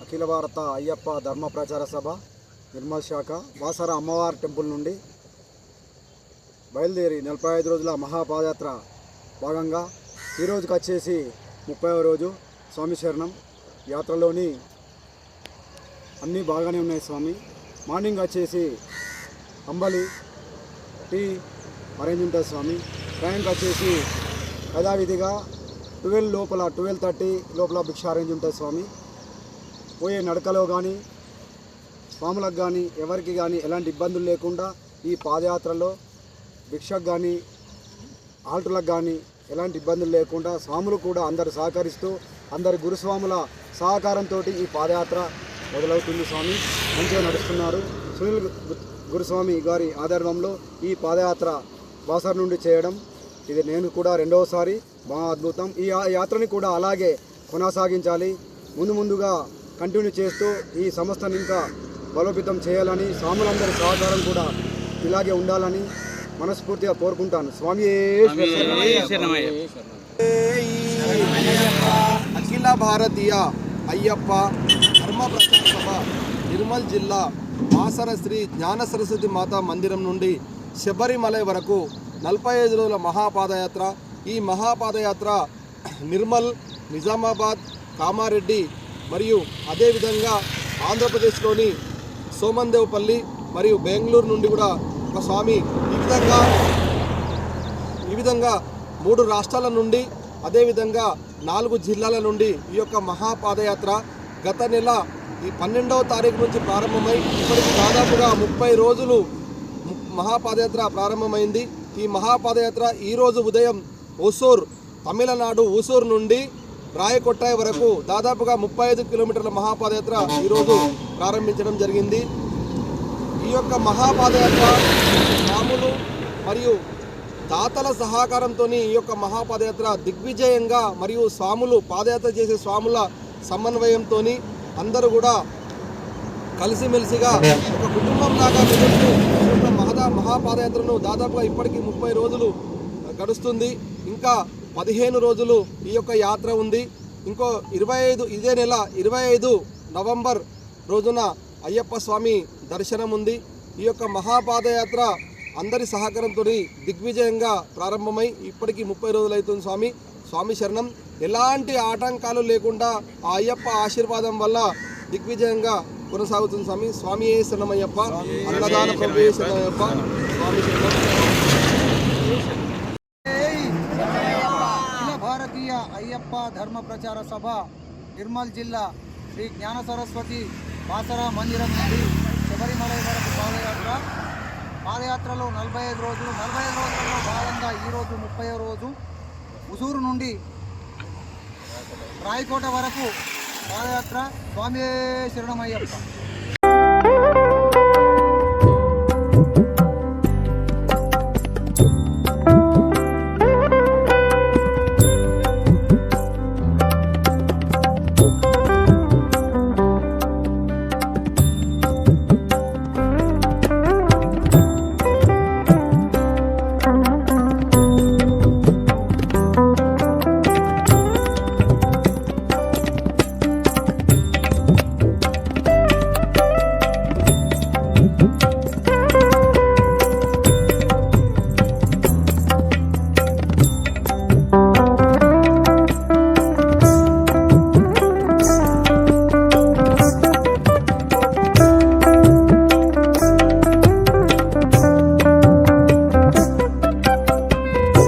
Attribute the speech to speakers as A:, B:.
A: అఖిల భారత అయ్యప్ప ధర్మ ప్రచార సభ నిర్మల్ శాఖ వాసర అమ్మవారి టెంపుల్ నుండి బయలుదేరి నలభై ఐదు రోజుల మహాపాదయాత్ర భాగంగా ఈ రోజుకి వచ్చేసి ముప్పై రోజు స్వామి శరణం. యాత్రలోని అన్నీ బాగానే ఉన్నాయి స్వామి. మార్నింగ్ వచ్చేసి అంబలి టీ అరేంజ్ ఉంటుంది స్వామి. టైంకి వచ్చేసి యథావిధిగా ట్వెల్వ్ లోపల ట్వెల్వ్ థర్టీ లోపల భిక్ష అరేంజ్ ఉంటుంది స్వామి. పోయే నడకలో కానీ స్వాములకు కానీ ఎవరికి కానీ ఎలాంటి ఇబ్బందులు లేకుండా ఈ పాదయాత్రలో భిక్షకు కానీ ఆల్టులకు కానీ ఎలాంటి ఇబ్బందులు లేకుండా స్వాములు కూడా అందరు సహకరిస్తూ అందరి గురుస్వాముల సహకారంతో ఈ పాదయాత్ర మొదలవుతుంది స్వామి. మంచిగా నడుస్తున్నారు. సునీల్ గురుస్వామి గారి ఆధారంలో ఈ పాదయాత్ర బాసర్ నుండి చేయడం ఇది నేను కూడా రెండవసారి బాగా అద్భుతం ఈ యాత్రని కూడా అలాగే కొనసాగించాలి. ముందు ముందుగా కంటిన్యూ చేస్తూ ఈ సంస్థను ఇంకా బలోపేతం చేయాలని స్వాములందరి సహకారం కూడా ఇలాగే ఉండాలని మనస్ఫూర్తిగా కోరుకుంటాను. స్వామి
B: అఖిల భారతీయ అయ్యప్ప ధర్మ ప్రచార సభ నిర్మల్ జిల్లా మాసర శ్రీ జ్ఞాన సరస్వతి మాతా మందిరం నుండి శబరిమలై వరకు నలభై ఐదు రోజుల మహాపాదయాత్ర. ఈ మహాపాదయాత్ర నిర్మల్ నిజామాబాద్ కామారెడ్డి మరియు అదేవిధంగా ఆంధ్రప్రదేశ్లోని సోమందేవపల్లి మరియు బెంగళూరు నుండి కూడా ఒక స్వామి ఈ విధంగా ఈ విధంగా మూడు రాష్ట్రాల నుండి అదేవిధంగా నాలుగు జిల్లాల నుండి ఈ యొక్క మహాపాదయాత్ర గత నెల ఈ పన్నెండవ తారీఖు నుంచి ప్రారంభమై ఇప్పటికి దాదాపుగా ముప్పై రోజులు మహాపాదయాత్ర ప్రారంభమైంది. ఈ మహాపాదయాత్ర ఈరోజు ఉదయం ఓసూర్ తమిళనాడు ఊసూరు నుండి రాయకొట్టాయి వరకు దాదాపుగా ముప్పై ఐదు కిలోమీటర్ల మహాపాదయాత్ర ఈరోజు ప్రారంభించడం జరిగింది. ఈ యొక్క మహాపాదయాత్ర స్వాములు మరియు దాతల సహకారంతో ఈ యొక్క మహాపాదయాత్ర దిగ్విజయంగా మరియు స్వాములు పాదయాత్ర చేసే స్వాముల సమన్వయంతో అందరూ కూడా కలిసిమెలిసిగా ఒక కుటుంబం లాగా మహాపాదయాత్రను దాదాపుగా ఇప్పటికీ ముప్పై రోజులు గడుస్తుంది. ఇంకా పదిహేను రోజులు ఈ యొక్క యాత్ర ఉంది. ఇంకో ఇరవై ఐదు ఇదే నెల ఇరవై ఐదు నవంబర్ రోజున అయ్యప్ప స్వామి దర్శనం ఉంది. ఈ యొక్క మహాపాదయాత్ర అందరి సహకారంతో దిగ్విజయంగా ప్రారంభమై ఇప్పటికీ ముప్పై రోజులు అవుతుంది స్వామి. స్వామి శరణం. ఎలాంటి ఆటంకాలు లేకుండా ఆ అయ్యప్ప ఆశీర్వాదం వల్ల దిగ్విజయంగా కొనసాగుతుంది స్వామి. స్వామి ఏ శరణమయ్యప్ప అన్నదాన ప్రభు శరణమయ్యప్ప. స్వామి
C: భారతీయ అయ్యప్ప ధర్మ ప్రచార సభ నిర్మల్ జిల్లా శ్రీ జ్ఞాన సరస్వతి బాసరా మందిరం నుండి శబరిమలై వరకు పాదయాత్ర. పాదయాత్రలో నలభై ఐదు రోజులు నలభై ఐదు రోజులలో భాగంగా ఈరోజు ముప్పై రోజు. ఉసూరు నుండి రాయకోట వరకు పాదయాత్ర స్వామి శరణమయ్యప్ప.